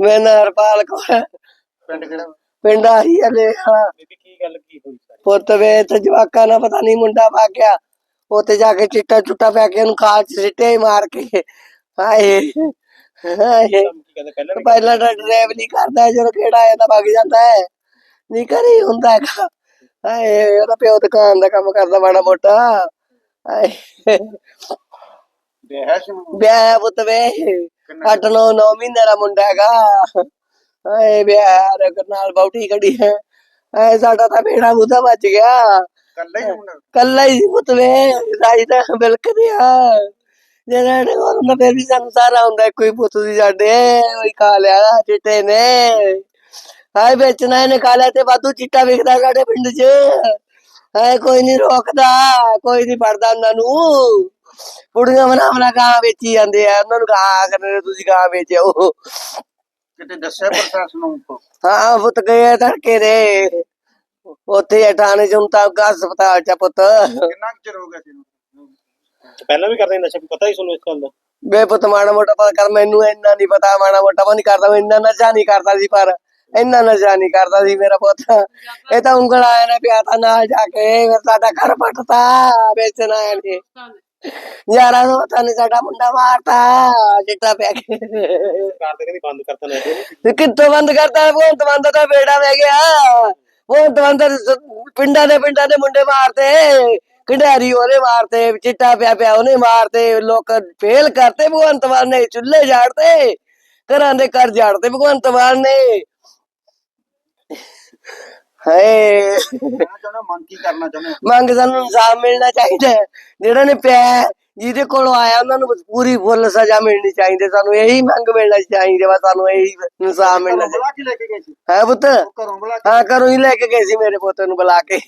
ਮੈਂ ਨਾਂ ਹਰਪਾਲ ਕੌਰ। ਪਿੰਡ ਕਿਹੜਾ? ਪਿੰਡ ਆਹੀ ਹਲੇ ਵਾਲਾ। ਬੀਬੀ ਕੀ ਗੱਲ ਕੀ ਹੋਈ ਸਾਰੀ? ਪੁੱਤ ਵੇ ਤੇ ਜਵਾਕਾਂ ਨਾਲ ਪਤਾ ਨਹੀਂ ਮੁੰਡਾ ਪਾ ਗਿਆ। ਉੱਥੇ ਜਾ ਕੇ ਚਿੱਟਾ ਚੁੱਟਾ ਪੈ ਕੇ ਉਹਨੂੰ ਖਾਲ ਚ ਸਿੱਟੇ ਮਾਰ ਕੇ। ਹਾਏ ਹਾਏ। ਕੀ ਕਹਿੰਦੇ ਪਹਿਲਾਂ ਵੀ ਪਹਿਲਾਂ ਤਾਂ ਡਰਾਈਵ ਨਹੀਂ ਕਰਦਾ ਹੈ, ਜਦੋਂ ਕਿਹੜਾ ਆਇਆ ਤਾਂ ਵਗ ਜਾਂਦਾ ਹੈ। ਨਹੀਂ ਕਰੀ ਹੁੰਦਾ ਹੈਗਾ। ਹਾਏ ਉਹਦਾ ਪਿਓ ਦੁਕਾਨ ਦਾ ਕੰਮ ਕਰਦਾ ਮਾੜਾ ਮੋਟਾ। ਹਾਏ। ਵਿਆਹ ਸੀ ਵਿਆਹ ਹੈ ਪੁੱਤ ਵੇ। ਕਿੰਨਾ ਅੱਠ ਨੌ ਨੌ ਮਹੀਨੇ ਦਾ ਮੁੰਡਾ ਹੈਗਾ। ਹਾਏ ਵਿਆਹ ਦੇ ਨਾਲ ਬੌਟੀ ਖੜੀ ਹੈ। ਹਾਏ ਸਾਡਾ ਤਾਂ ਬੇੜਾ ਬੁੱਧਾ ਬਚ ਗਿਆ। ਕੱਲਾ ਹੀ ਮੁੰਡਾ? ਕੱਲਾ ਹੀ ਸੀ ਪੁੱਤ ਵੇ ਰਾਜ ਤਾਂ ਬਿਲਕਦੇ ਆ। ਜਿਹੜਾ ਨੇ ਉਹਨਾਂ ਫਿਰ ਵੀ ਸਾਨੂੰ ਸਾਰਾ ਹੁੰਦਾ ਕੋਈ ਪੁੱਤ ਸੀ ਸਾਡੇ। ਉਹੀ ਖਾ ਲਿਆ ਚਿੱਟੇ ਨੇ। ਹਾਏ ਵੇਚਣਾ ਇਹਨੇ ਲਿਆ ਤੇ ਵਾਧੂ ਚਿੱਟਾ ਵਿਕਦਾ ਸਾਡੇ ਪਿੰਡ 'ਚ। ਹਾਏ ਕੋਈ ਨਹੀਂ ਰੋਕਦਾ ਕੋਈ ਨਹੀਂ ਫੜਦਾ ਉਹਨਾਂ ਨੂੰ। ਕੁੜੀਆਂ ਮਨਾ ਮਨਾ ਗਾਂ ਵੇਚੀ ਜਾਂਦੇ ਆ ਉਹਨਾਂ ਨੂੰ ਗਾਂ ਕਰਦੇ ਤੁਸੀਂ ਗਾਂ ਵੇਚੋ ਕਿਤੇ ਦੱਸਿਆ ਪ੍ਰਸ਼ਾਸਨ ਨੂੰ ਹਾਂ ਪੁੱਤ ਗਏ ਤੜਕੇ ਦੇ ਉੱਥੇ ਠਾਣੇ ਚ ਹੁਣ ਤਾਂ ਹਸਪਤਾਲ ਚ ਪੁੱਤ। ਕਿੰਨਾ ਕੁ ਚਿਰ ਹੋ ਗਿਆ ਸੀ ਇਹਨੂੰ? ਪਹਿਲਾਂ ਵੀ ਕਰਦੇ ਨਸ਼ਾ ਪਤਾ ਹੀ ਤੁਹਾਨੂੰ ਇਸ ਗੱਲ ਦਾ। ਬੇ ਪੁੱਤ ਮਾੜਾ ਮੋਟਾ ਪਤਾ ਕਰ ਮੈਨੂੰ ਇੰਨਾ ਨਹੀਂ ਪਤਾ ਮਾੜਾ ਮੋਟਾ ਪਤਾ ਨਹੀਂ ਕਰਦਾ ਮੈਂ ਇੰਨਾ ਨਸ਼ਾ ਨਹੀਂ ਕਰਦਾ ਸੀ ਪਰ ਇੰਨਾ ਨਸ਼ਾ ਨਹੀਂ ਕਰਦਾ ਸੀ ਮੇਰਾ ਪੁੱਤ। ਇਹ ਤਾਂ ਉਂਗਲ ਆਇਆ ਨੇ ਪਿਆ ਤਾਂ ਨਾਲ ਜਾ ਕੇ ਫਿਰ ਸਾਡਾ ਘਰ ਪਟਤਾ ਵੇਚਣ ਆਇਆ ਨੇ। ਯਾਰਾਂ ਨੂੰ ਪਤਾ ਨੀ ਸਾਡਾ ਮੁੰਡਾ ਮਾਰਤਾ ਚਿੱਟਾ ਪਿਆ ਕੇ। ਸਰਕਾਰ ਤੇ ਕਹਿੰਦੀ ਬੰਦ ਕਰਤਾ ਨੂੰ ਤੇ ਕਿੱਥੋਂ ਬੰਦ ਕਰਤਾ? ਭਗਵੰਤ ਬੰਦ ਦਾ ਬੇੜਾ ਵਹਿ ਗਿਆ। ਭਗਵੰਤ ਬੰਦ ਪਿੰਡਾਂ ਦੇ ਪਿੰਡਾਂ ਦੇ ਮੁੰਡੇ ਮਾਰਤੇ। ਖਿਡਾਰੀ ਉਹਨੇ ਮਾਰਤੇ ਚਿੱਟਾ ਪਿਆ ਪਿਆ ਉਹਨੇ ਮਾਰਤੇ। ਲੋਕ ਫੇਲ ਕਰਤੇ ਭਗਵੰਤ ਮਾਨ ਨੇ ਚੁੱਲ੍ਹੇ ਝਾੜਤੇ। ਘਰਾਂ ਦੇ ਘਰ ਝਾੜਤੇ ਭਗਵੰਤ ਮਾਨ ਨੇ। ਹਾਏ ਕਹਿਣਾ ਚਾਹੁੰਦਾ ਮੰਗ ਕੀ ਕਰਨਾ ਚਾਹੁੰਦੇ ਹੋ? ਮੰਗ ਸਾਨੂੰ ਇਨਸਾਫ ਮਿਲਣਾ ਚਾਹੀਦਾ ਹੈ। ਜਿਹੜਾ ਨੇ ਪਿਆ ਜਿਹਦੇ ਕੋਲੋਂ ਆਇਆ ਉਹਨਾਂ ਨੂੰ ਪੂਰੀ ਫੁੱਲ ਸਜ਼ਾ ਮਿਲਣੀ ਚਾਹੀਦੀ ਸਾਨੂੰ ਇਹੀ ਮੰਗ ਮਿਲਣਾ ਚਾਹੀਦੀ ਬਸ ਸਾਨੂੰ ਇਹੀ ਇਨਸਾਫ ਮਿਲਣਾ ਘਰੋਂ ਬੁਲਾ ਕੇ ਲੈ ਕੇ ਗਏ ਸੀ ਚਾਹੀਦਾ ਹੈ ਪੁੱਤ ਉਹ ਘਰੋਂ ਬੁਲਾ ਕੇ ਹਾਂ ਘਰੋਂ ਹੀ ਲੈ ਕੇ ਗਏ ਸੀ ਮੇਰੇ ਪੁੱਤ ਨੂੰ ਬੁਲਾ ਕੇ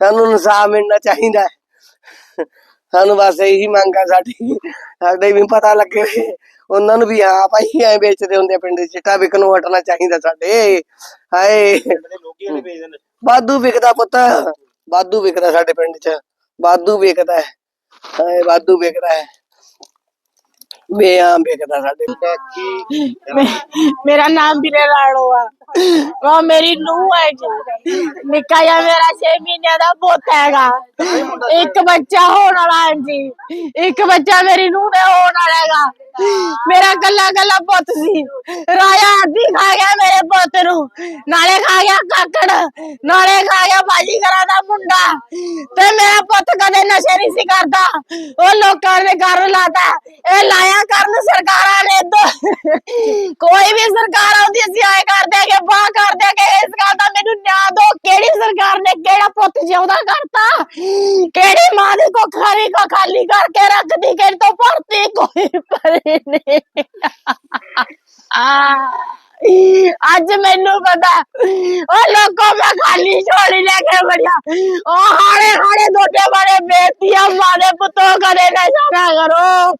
ਸਾਨੂੰ ਇਨਸਾਫ ਮਿਲਣਾ ਚਾਹੀਦਾ ਹੈ। ਸਾਨੂੰ ਬਸ ਇਹੀ ਮੰਗ ਆ ਸਾਡੀ ਸਾਡੇ ਵੀ ਪਤਾ ਲੱਗੇ ਉਹਨਾਂ ਨੂੰ ਵੀ ਹਾਂ ਭਾਈ ਐ ਵੇਚਦੇ ਹੁੰਦੇ ਆ ਪਿੰਡ 'ਚ ਚਿੱਟਾ ਵਿਕਣ ਨੂੰ ਹਟਣਾ ਚਾਹੀਦਾ ਸਾਡੇ ਹਾਏ ਪਿੰਡ ਦੇ ਲੋਕੀ ਇਹਨੇ ਵੇਚਦੇ ਨੇ ਵਾਧੂ ਵਿਕਦਾ ਪੁੱਤ ਵਾਧੂ ਵਿਕਦਾ ਸਾਡੇ ਪਿੰਡ 'ਚ ਵਾਧੂ ਵਿਕਦਾ ਹੈ ਹਾਏ ਵਾਧੂ ਵਿਕਦਾ ਹੈ। ਬੇਆਮ ਵਿਕਦਾ ਸਾਡੇ ਕੀ ਮੇ- ਮੇਰਾ ਨਾਮ ਵੀਰੇ ਰਾਣੋ ਆ। ਉਹ ਮੇਰੀ ਨੂੰਹ ਹੈ ਜੀ ਨਿੱਕਾ ਜਿਹਾ ਮੇਰਾ 6 ਮਹੀਨਿਆਂ ਦਾ ਪੁੱਤ ਹੈਗਾ। ਇੱਕ ਬੱਚਾ ਹੋਣ ਵਾਲਾ ਹੈ ਜੀ ਇੱਕ ਬੱਚਾ ਮੇਰੀ ਨੂੰਹ ਦੇ ਹੋਣ ਵਾਲਾ ਮੇਰਾ ਗੱਲਾ ਗੱਲਾ ਪੁੱਤ ਸੀ। ਰਾਇਆ ਆਦੀ ਖਾ ਗਿਆ ਮੇਰੇ ਪੁੱਤ ਨੂੰ। ਨਾਲੇ ਖਾ ਗਿਆ ਕਾਕੜ। ਨਾਲੇ ਖਾ ਗਿਆ ਬਾਜੀ ਘਰਾਂ ਦਾ ਮੁੰਡਾ। ਤੇ ਮੇਰਾ ਪੁੱਤ ਕਦੇ ਨਸ਼ੇ ਨਹੀਂ ਸੀ ਕਰਦਾ। ਉਹ ਲੋਕਾਂ ਨੇ ਕਰ ਲਾਤਾ। ਇਹ ਲਾਇਆ ਕਰਨ ਸਰਕਾਰਾਂ ਨੇ ਕੋਈ ਵੀ ਸਰਕਾਰ ਆਉਂਦੀ, ਅਸੀਂ ਆਏ ਕਰਦੇ ਕਿ ਬਾਹ ਕਰਦੇ ਕਿ ਇਸ ਗੱਲ ਦਾ ਮੈਨੂੰ ਨਿਆਂ ਦੋ ਕਿਹੜੀ ਸਰਕਾਰ ਨੇ ਕਿਹੜਾ ਪੁੱਤ ਜਿਉਂਦਾ ਕਰਤਾ? ਕਿਹੜੀ ਮਾਂ ਦੀ ਕੋ ਖਾਲੀ ਕੋ ਖਾਲੀ ਕਰਕੇ ਰੱਖਦੀ? ਕਿ ਤੋਂ ਭਰਤੀ? ਕੋਈ ਪਰੇ ਨੇ ਆ ਅੱਜ ਮੈਨੂੰ ਪਤਾ ਉਹ ਲੋਕੋ, ਮੈਂ ਖਾਲੀ ਝੋਲੀ ਲੈ ਕੇ ਵੜਿਆ। ਉਹ ਹਾੜੇ ਹਾੜੇ, ਦੋਟੇ ਬੜੇ ਬੇਤੀਆਂ ਮਾਰੇ ਪੁੱਤੋ, ਕਦੇ ਨਾ ਨਾ ਕਰੋ।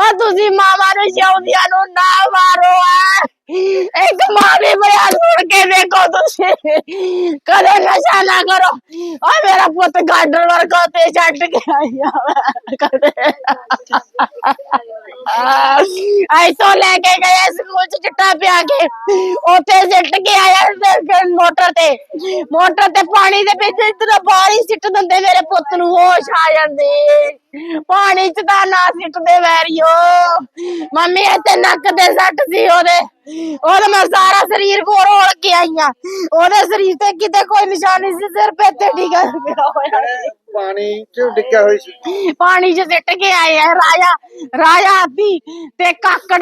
ਉਹ ਤੁਸੀਂ ਮਾਮਾ ਨੂੰ ਜਿਉਂਦਿਆਂ ਨੂੰ ਨਾ ਮਾਰੋ ਆ ਇੱਕ ਮਾਂ ਵੀ ਬਿਆਨ ਸੁਣ ਕੇ ਦੇਖੋ ਤੁਸੀਂ। ਕਦੇ ਨਸ਼ਾ ਨਾ ਕਰੋ। ਉਹ ਮੇਰਾ ਪੁੱਤ ਗਾਡਰ ਵਰਗਾ ਤੇ ਛੱਡ ਕੇ ਆਇਆ ਵਾ। ਕਦੇ ਐਸੋ ਲੈ ਕੇ ਗਏ ਸਕੂਲ ਚ ਚਿੱਟਾ ਪਿਆ ਕੇ। ਉੱਥੇ ਸਿੱਟ ਕੇ ਆਇਆ ਮੋਟਰ ਤੇ। ਮੋਟਰ ਤੇ ਪਾਣੀ ਦੇ ਵਿੱਚ ਇਤਨਾ ਬਾਹਰ ਹੀ ਸਿੱਟ ਦਿੰਦੇ, ਮੇਰੇ ਪੁੱਤ ਨੂੰ ਹੋਸ਼ ਆ ਜਾਂਦੇ। ਪਾਣੀ ਚ ਤਾਂ ਨਾ ਸਿੱਟਦੇ ਵੈਰੀਓ। ਮੰਮੀ ਇੱਥੇ ਨੱਕ ਤੇ ਸੱਟ ਸੀ ਉਹਦੇ। ਉਹਦਾ ਮੈਂ ਸਾਰਾ ਸਰੀਰ ਕੋਲ ਰੋਲ ਕੇ ਆਈਆਂ ਉਹਦੇ ਸਰੀਰ ਤੇ ਕਿਤੇ ਕੋਈ ਨਿਸ਼ਾਨ ਨਹੀਂ ਸੀ, ਸਿਰ ਤੇ ਟੀਕਾ ਪਿਆ ਹੋਇਆ ਪਾਣੀ ਚ ਡਿੱਗਿਆ ਹੋਈ ਸੀ? ਪਾਣੀ 'ਚ ਸਿੱਟ ਕੇ ਆਏ ਆ ਰਾਜਾ ਰਾਜਾ ਹਾਥੀ ਤੇ ਕਾਕੜ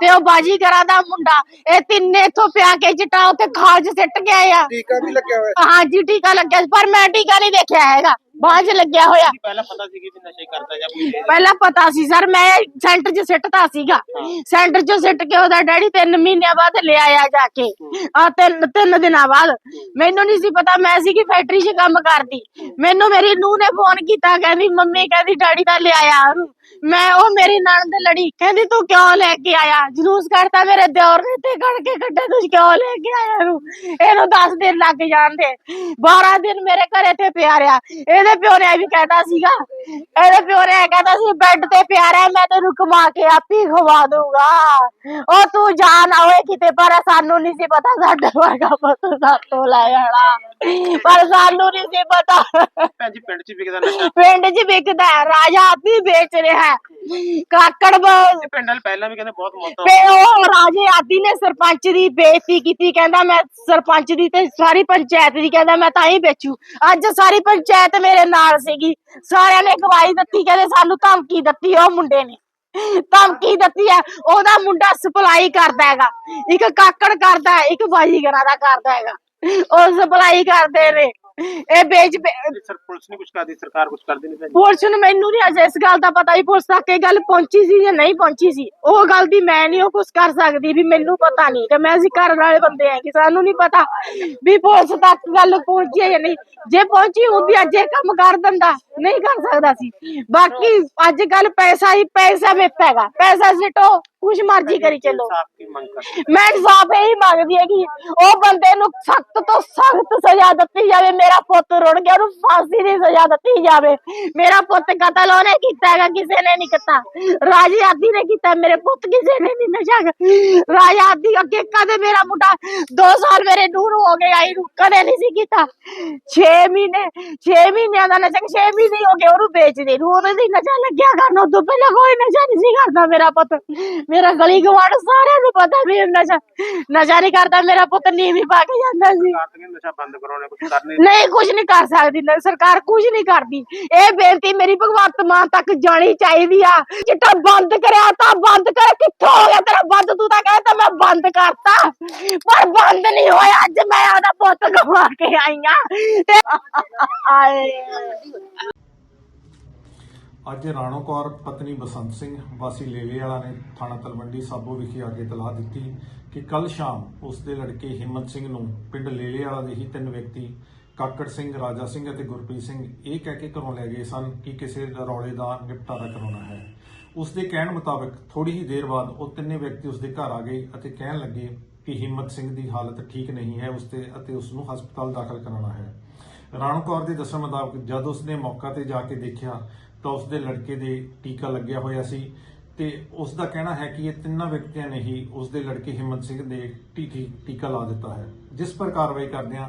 ਤੇ ਉਹ ਬਾਜੀ ਕਰਾ ਦਾ ਮੁੰਡਾ ਇਹ ਤਿੰਨੇ ਇਥੋਂ ਪਿਆ ਕੇ ਉੱਤੇ ਖਾਲ 'ਚ ਸਿੱਟ ਕੇ ਆਏ ਆ। ਟੀਕਾ ਵੀ ਲੱਗਿਆ ਹੋਇਆ ਹਾਂਜੀ ਟੀਕਾ ਲੱਗਿਆ ਸੀ, ਪਰ ਮੈਂ ਟੀਕਾ ਨਹੀਂ ਦੇਖਿਆ ਹੈਗਾ। ਬਾਅਦ 'ਚ ਲੱਗਿਆ ਹੋਇਆ। ਪਹਿਲਾਂ ਪਤਾ ਸੀ ਕਿ ਵੀ ਨਸ਼ੇ ਕਰਦਾ ਜਾਂ ਕੋਈ ਪਹਿਲਾਂ ਪਤਾ ਸੀ ਸਰ ਮੈਂ ਸੈਂਟਰ 'ਚ ਸਿੱਟਦਾ ਸੀਗਾ। ਸੈਂਟਰ 'ਚ ਸਿੱਟ ਕੇ ਉਹਦਾ ਡੈਡੀ ਤਿੰਨ ਮਹੀਨਿਆਂ ਬਾਅਦ ਲੈ ਆਇਆ ਜਾ ਕੇ। ਆ ਤਿੰਨ ਤਿੰਨ ਦਿਨਾਂ ਬਾਅਦ। ਮੈਨੂੰ ਨਹੀਂ ਸੀ ਪਤਾ ਮੈਂ ਸੀਗੀ ਫੈਕਟਰੀ 'ਚ ਕੰਮ ਕਰਦੀ। ਮੈਨੂੰ ਮੇਰੀ ਨੂੰਹ ਨੇ ਫੋਨ ਕੀਤਾ ਕਹਿੰਦੀ ਮੰਮੀ ਕਹਿੰਦੀ ਡੈਡੀ ਦਾ ਲੈ ਆਇਆ ਉਹਨੂੰ। ਮੈਂ ਉਹ ਮੇਰੀ ਨਣਦ ਲੜੀ ਕਹਿੰਦੀ ਤੂੰ ਕਿਉਂ ਲੈ ਕੇ ਆਇਆ? ਜਲੂਸ ਕਰਤਾ ਮੇਰੇ ਦਿਓਰ ਨੇ ਤੇ ਕੱਢ ਕੇ ਕੱਢੇ ਤੂੰ ਕਿਉਂ ਲੈ ਕੇ ਆਇਆ ਇਹਨੂੰ? ਇਹਨੂੰ 10 ਦਿਨ ਲੱਗ ਜਾਂਦੇ। 12 ਦਿਨ ਮੇਰੇ ਘਰੇ ਤੇ ਪਿਆ ਰਿਹਾ। ਇਹਦੇ ਪਿਓ ਨੇ ਵੀ ਕਹਿੰਦਾ ਸੀਗਾ ਇਹਦੇ ਪਿਓ ਨੇ ਕਹਿੰਦਾ ਸੀ ਬੈੱਡ ਤੇ ਪਿਆ ਰਿਹਾ ਮੈਂ ਤੈਨੂੰ ਕਮਾ ਕੇ ਆਪੀ ਖਵਾ ਦੂੰਗਾ ਉਹ ਤੂੰ ਜਾ ਨਾ ਹੋਏ ਕਿਤੇ ਪਰ ਸਾਨੂੰ ਨਹੀਂ ਸੀ ਪਤਾ ਸਾਡਾ ਵਰਗਾ ਪੁੱਤ ਸਾਤੋਂ ਲੈ ਜਾਣਾ ਪਰ ਸਾਨੂੰ ਨਹੀਂ ਸੀ ਪਤਾ। ਪਿੰਡ 'ਚ ਵਿਕਦਾ ਨਸ਼ਾ। ਪਿੰਡ 'ਚ ਵਿਕਦਾ ਹੈ ਰਾਜਾ ਆਦੀ ਵੇਚ ਰਿਹਾ ਹੈ ਕਾਕੜ ਬ- ਇਹ ਪਿੰਡ ਵਾਲੇ ਪਹਿਲਾਂ ਵੀ ਕਹਿੰਦੇ ਬਹੁਤ ਮੌਤਾਂ ਤੇ ਉਹ ਰਾਜੇ ਆਦੀ ਨੇ ਸਰਪੰਚ ਦੀ ਬੇਇੱਜ਼ਤੀ ਕੀਤੀ ਕਹਿੰਦਾ ਮੈਂ ਸਰਪੰਚ ਦੀ ਤੇ ਸਾਰੀ ਪੰਚਾਇਤ ਦੀ ਕਹਿੰਦਾ ਮੈਂ ਤਾਂ ਹੀ ਵੇਚੂ। ਅੱਜ ਸਾਰੀ ਪੰਚਾਇਤ ਮੇਰੇ ਨਾਲ ਸੀਗੀ। ਸਾਰਿਆਂ ਨੇ ਗਵਾਹੀ ਦਿੱਤੀ ਕਹਿੰਦੇ ਸਾਨੂੰ ਧਮਕੀ ਦਿੱਤੀ ਉਹ ਮੁੰਡੇ ਨੇ। ਧਮਕੀ ਦਿੱਤੀ ਹੈ ਉਹਦਾ ਮੁੰਡਾ ਸਪਲਾਈ ਕਰਦਾ ਹੈਗਾ। ਇੱਕ ਕਾਕੜ ਕਰਦਾ ਇੱਕ ਬਾਜੀਗਰਾਂ ਦਾ ਕਰਦਾ ਹੈਗਾ। ਉਹ ਸਪਲਾਈ ਕਰਦੇ ਨੇ। ਇਹ ਸਰ ਪੁਲਿਸ ਨਹੀਂ ਕੁਝ ਕਰਦੀ ਸਰਕਾਰ ਕੁਝ ਕਰਦੀ ਨਹੀਂ ਭੈਣ ਪੁਲਿਸ ਨੂੰ ਮੈਨੂੰ ਨਹੀਂ ਅਜੇ ਇਸ ਗੱਲ ਦਾ ਪਤਾ ਵੀ ਪੁਲਿਸ ਤੱਕ ਇਹ ਗੱਲ ਪਹੁੰਚੀ ਸੀ ਜਾਂ ਨਹੀਂ ਪਹੁੰਚੀ ਸੀ। ਉਹ ਗੱਲ ਦੀ ਮੈਂ ਨਹੀਂ ਉਹ ਕੁਝ ਕਰ ਸਕਦੀ ਵੀ ਮੈਨੂੰ ਪਤਾ ਨਹੀਂ ਕਿ ਮੈਂ ਅਸੀਂ ਘਰ ਵਾਲੇ ਬੰਦੇ ਆ ਕਿ ਸਾਨੂੰ ਨਹੀਂ ਪਤਾ ਵੀ ਪੁਲਿਸ ਤੱਕ ਗੱਲ ਪਹੁੰਚੀ ਹੈ ਜਾਂ ਨਹੀਂ। ਜੇ ਪਹੁੰਚੀ ਹੁੰਦੀ ਅੱਜ ਇਹ ਕੰਮ ਕਰ ਦਿੰਦਾ ਨਹੀਂ ਕਰ ਸਕਦਾ ਸੀ। ਬਾਕੀ ਅੱਜ ਕੱਲ ਪੈਸਾ ਹੀ ਪੈਸਾ ਵਿੱਚ ਹੈਗਾ। ਪੈਸਾ ਸਿੱਟੋ ਕੁਛ ਮਰਜ਼ੀ ਕਰੀ ਚੱਲੋ। ਮੈਂ ਇਨਸਾਫ ਇਹੀ ਮੰਗਦੀ ਹੈ ਕਿ ਉਹ ਬੰਦੇ ਨੂੰ ਸਖਤ ਤੋਂ ਸਖਤ ਸਜ਼ਾ ਦਿੱਤੀ ਜਾਵੇ ਮੇਰਾ ਪੁੱਤ ਰੁੜ ਗਿਆ ਉਹਨੂੰ ਫਾਂਸੀ ਦੀ ਸਜ਼ਾ ਦਿੱਤੀ ਜਾਵੇ ਮੇਰਾ ਪੁੱਤ ਕਤਲ ਉਹਨੇ ਕੀਤਾ ਹੈਗਾ ਕਿਸੇ ਨੇ ਨਹੀਂ ਕੀਤਾ ਰਾਜੇ ਆਦੀ ਨੇ ਕੀਤਾ ਮੇਰੇ ਪੁੱਤ ਕਿਸੇ ਨੇ ਨਹੀਂ ਨਸ਼ਾ ਕਰ- ਰਾਜਾ ਆਦੀ ਅੱਗੇ ਕਦੇ ਮੇਰਾ ਮੁੰਡਾ 2 ਸਾਲ ਮੇਰੇ ਨੂੰਹ ਨੂੰ ਹੋ ਗਏ ਆਈ ਨੂੰ ਕਦੇ ਨਹੀਂ ਸੀ ਕੀਤਾ 6 ਮਹੀਨੇ 6 ਮਹੀਨਿਆਂ ਦਾ ਨਸ਼ਾ 6 ਮਹੀਨੇ ਹੀ ਹੋ ਗਏ ਉਹਨੂੰ ਵੇਚਦੇ ਨੂੰ ਉਹਦੇ ਦੀ ਨਸ਼ਾ ਲੱਗਿਆ ਕਰਨ ਉਦੋਂ ਪਹਿਲਾਂ ਕੋਈ ਨਸ਼ਾ ਨਹੀਂ ਸੀ ਕਰਦਾ ਮੇਰਾ ਪੁੱਤ ਮੇਰਾ ਗਲੀ ਗਵਾੜ ਸਾਰਿਆਂ ਨੂੰ ਪਤਾ ਵੀ ਇਹ ਨਸ਼ਾ ਨਸ਼ਾ ਨਹੀਂ ਕਰਦਾ ਮੇਰਾ ਪੁੱਤ ਨੀਵੀਂ ਪਾ ਕੇ ਜਾਂਦਾ ਸੀ ਸਰਕਾਰ ਤਾਂ ਕਹਿੰਦੀ ਨਸ਼ਾ ਬੰਦ ਕਰਾਉਣਾ ਕੁਝ ਕਰਨੇ ਨਹੀਂ ਕੁਝ ਨਹੀਂ ਕਰ ਸਕਦੀ, ਨਾ ਸਰਕਾਰ ਕੁਝ ਨਹੀਂ ਕਰਦੀ। ਇਹ ਬੇਨਤੀ ਮੇਰੀ ਭਗਵੰਤ ਮਾਨ ਤੱਕ ਜਾਣੀ ਚਾਹੀਦੀ ਆ। ਚਿੱਟਾ ਬੰਦ ਕਰਿਆ ਤਾਂ ਬੰਦ ਕਰ। ਕਿੱਥੋਂ ਹੋ ਗਿਆ ਤੇਰਾ ਬੰਦ? ਤੂੰ ਤਾਂ ਕਹਿੰਦਾ ਮੈਂ ਬੰਦ ਕਰਤਾ। ਪਰ ਬੰਦ ਨਹੀਂ ਹੋਇਆ। ਅੱਜ ਮੈਂ ਉਹਦਾ ਪੁੱਤ ਗਵਾ ਕੇ ਆਈ ਆ। ਤੇ ਆਏ। ਅੱਜ ਰਾਣੋ ਕੌਰ, ਪਤਨੀ ਬਸੰਤ ਸਿੰਘ, ਵਾਸੀ ਲੇਲੇ ਵਾਲਾ ਨੇ ਥਾਣਾ ਤਲਵੰਡੀ ਸਾਬੋ ਵਿਖੇ ਆ ਕੇ ਇਤਲਾਹ ਦਿੱਤੀ ਕਿ ਕੱਲ ਸ਼ਾਮ ਉਸ ਦੇ ਲੜਕੇ ਹਿੰਮਤ ਸਿੰਘ ਨੂੰ ਪਿੰਡ ਲੇਲੇ ਵਾਲਾ ਦੇ ਹੀ ਤਿੰਨ ਵਿਅਕਤੀ ਕਾਕੜ ਸਿੰਘ, ਰਾਜਾ ਸਿੰਘ ਅਤੇ ਗੁਰਪ੍ਰੀਤ ਸਿੰਘ ਇਹ ਕਹਿ ਕੇ ਘਰੋਂ ਲੈ ਗਏ ਸਨ ਕਿ ਕਿਸੇ ਦਾ ਰੌਲੇ ਦਾ ਨਿਪਟਾਰਾ ਕਰਾਉਣਾ ਹੈ। ਉਸ ਦੇ ਕਹਿਣ ਮੁਤਾਬਕ ਥੋੜੀ ਹੀ ਦੇਰ ਬਾਅਦ ਉਹ ਤਿੰਨੇ ਵਿਅਕਤੀ ਉਸ ਦੇ ਘਰ ਆ ਗਏ ਅਤੇ ਕਹਿਣ ਲੱਗੇ ਕਿ ਹਿੰਮਤ ਸਿੰਘ ਦੀ ਹਾਲਤ ਠੀਕ ਨਹੀਂ ਹੈ ਉਸ ਤੇ ਅਤੇ ਉਸ ਨੂੰ ਹਸਪਤਾਲ ਦਾਖਲ ਕਰਾਉਣਾ ਹੈ। ਰਾਣੋ ਕੌਰ ਦੇ ਦੱਸਣ ਮੁਤਾਬਕ ਜਦ ਉਸਨੇ ਮੌਕਾ ਤੇ ਜਾ ਕੇ ਦੇਖਿਆ ਤਾਂ ਉਸਦੇ ਲੜਕੇ ਦੇ ਟੀਕਾ ਲੱਗਿਆ ਹੋਇਆ ਸੀ ਤੇ ਉਸ ਦਾ ਕਹਿਣਾ ਹੈ ਕਿ ਇਹ ਤਿੰਨਾਂ ਵਿਅਕਤੀਆਂ ਨੇ ਹੀ ਉਸਦੇ ਲੜਕੇ ਹਿੰਮਤ ਸਿੰਘ ਦੇ ਟੀਕੀ, ਟੀਕਾ ਲਾ ਦਿੱਤਾ ਹੈ। ਜਿਸ ਪਰ ਕਾਰਵਾਈ ਕਰਦਿਆਂ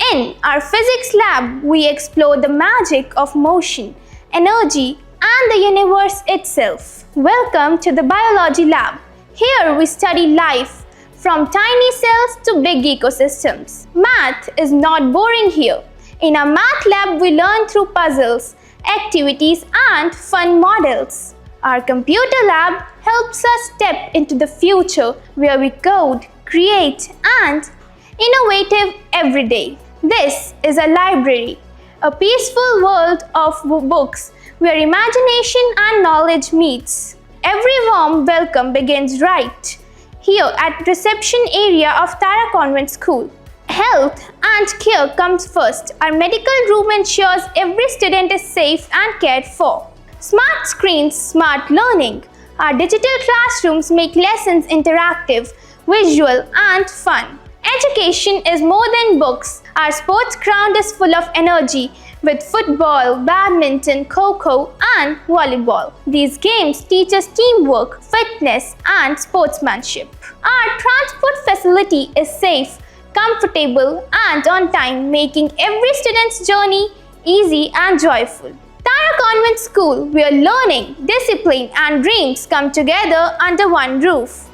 In our physics lab, we explore the magic of motion, energy, and the universe itself. Welcome to the biology lab. Here we study life from tiny cells to big ecosystems. Math is not boring here. In our math lab, we learn through puzzles, activities, and fun models. Our computer lab helps us step into the future where we code, create, and innovative every day. This is a library, a peaceful world of books where imagination and knowledge meets. Every warm welcome begins right here at reception area of Tara Convent School. Health and care comes first. Our medical room ensures every student is safe and cared for. Smart screens, smart learning. Our digital classrooms make lessons interactive, visual, and fun. Education is more than books. Our sports ground is full of energy with football, badminton, kho and volleyball. These games teach us teamwork, fitness, and sportsmanship. Our transport facility is safe, comfortable, and on time, making every student's journey easy and joyful. Tara Convent School, where learning, discipline, and dreams come together under one roof.